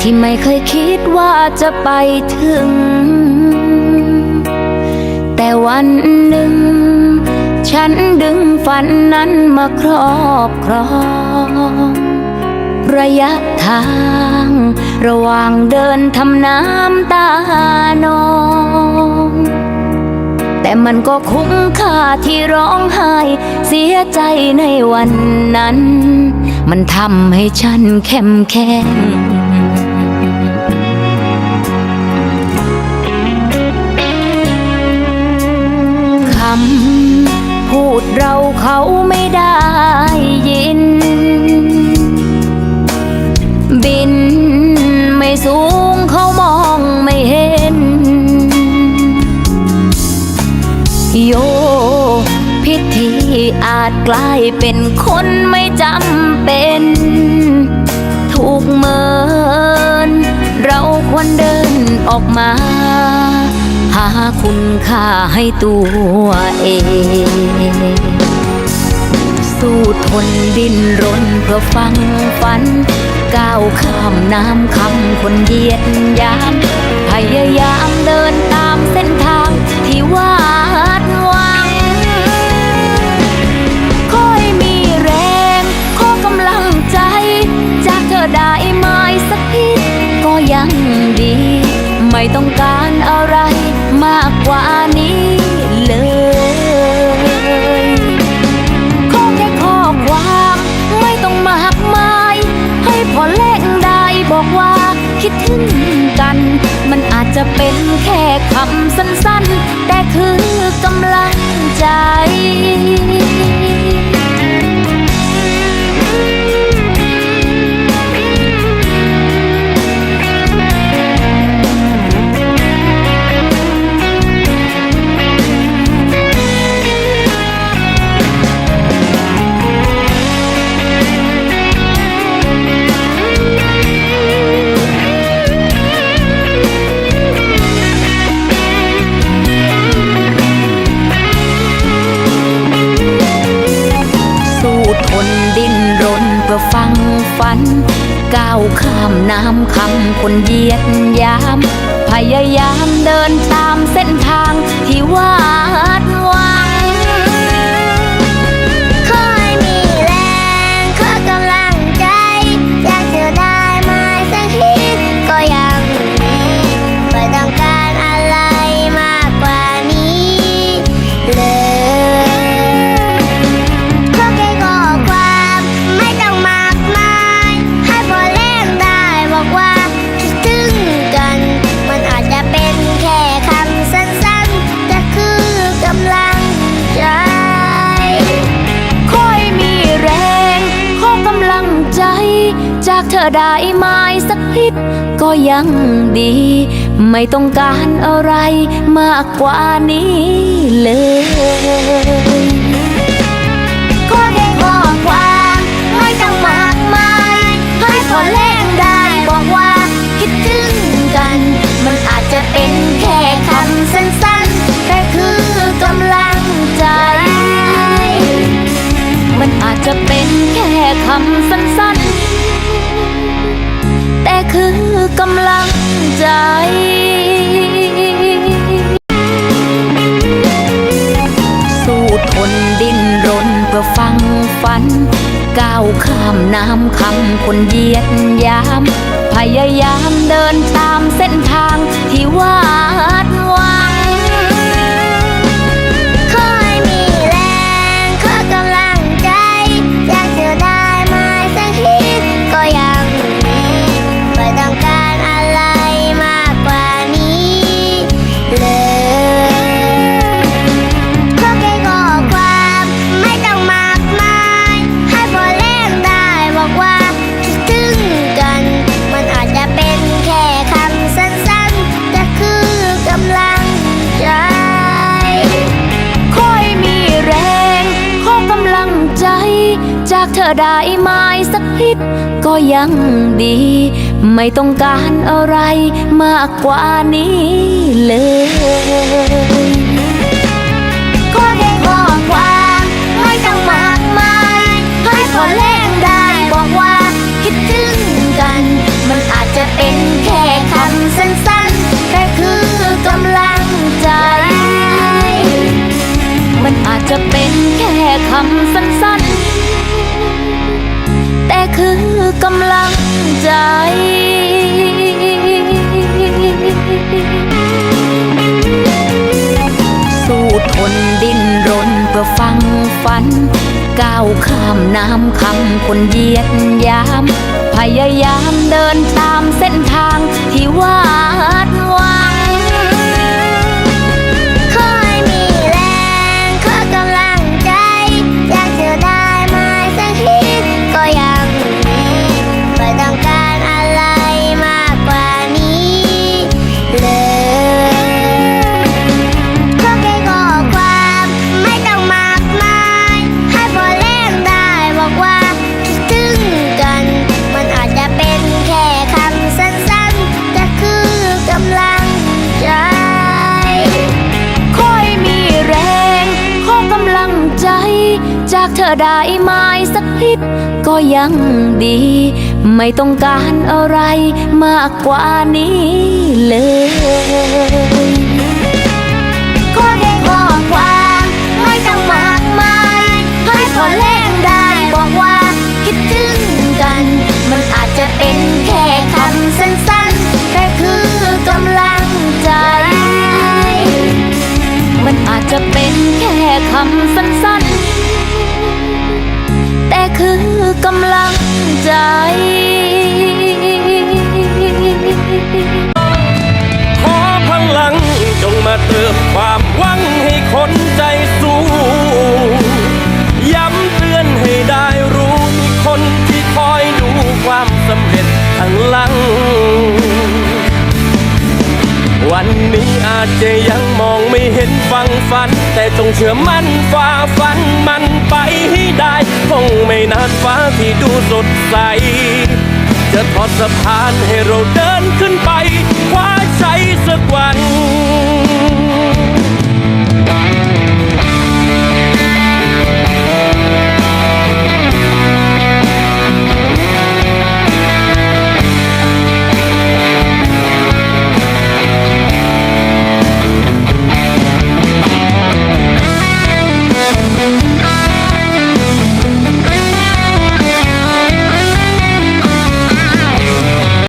ที่ไม่เคยคิดว่าจะไปถึง แต่วันหนึ่ง ฉันดึงฝันนั้นมาครอบครอง ระยะทาง ระหว่างเดินทำน้ำตานองแต่มันก็คุ้มค่าที่ร้องไห้ เสียใจในวันนั้น มันทำให้ฉันเข้มแข็งคำพูดเราเขาไม่ได้ยิน บินไม่สูงเขามองไม่เห็นโย อาจกลายเป็นคนไม่จำเป็น ถูกเมิน เราควรเดินออกมา หาคุณค่าให้ตัวเอง สู้ทนดิ้นรนเพื่อฟังฝัน ก้าวข้ามน้ำคำคนเยียดยาม ไม่ต้องการอะไรมากกว่านี้เลยขอแค่ข้อความไม่ต้องมากมาย ให้พอเล่งได้บอกว่าคิดถึงกัน มันอาจจะเป็นแค่คำสั้นๆ แต่คือกำลังใจามน้ำคำคนเยียดยาม พยายามเดินตาม เธอได้ไหมสักนิดก็ยังดี ไม่ต้องการอะไรมากกว่านี้เลยขอแค่ข้อความไม่ต้องมากมายให้พอเล่นได้บอกว่าคิดถึงกัน มันอาจจะเป็นแค่คำสั้นๆ แต่คือกำลังใจ มันอาจจะเป็นแค่คำสั้นๆ คือกำลังใจสู้ทนดิ้นรนเพื่อฟังฝัน ก้าวข้ามน้ำคำคนเยียดยาม พยายามเดินตามเส้นทางที่วาากเธอได้ไหมสักพิดก็ยังดี ไม่ต้องการอะไรมากกว่านี้เลย ทนดิ้นรนเพื่อฟังฝัน ก้าวข้ามน้ำคำคนเยียดยาม พยายามเดินตามเส้นทางที่วาดไวัง อได้ไม้สักนิดก็ยังดี ไม่ต้องการอะไรมากกว่านี้เลยขอแค่ข้อความไม่ต้องมากมายให้พอแร เร็จข้างหลัง วันนี้อาจจะยังมองไม่เห็นฟังฝัน แต่จงเชื่อมั่นฝ่าฟันมันไปให้ได้คงไม่นานฟ้าที่ดูสดใส จะทอดสะพานให้เราเดินขึ้นไปคว้าชัยสักวัน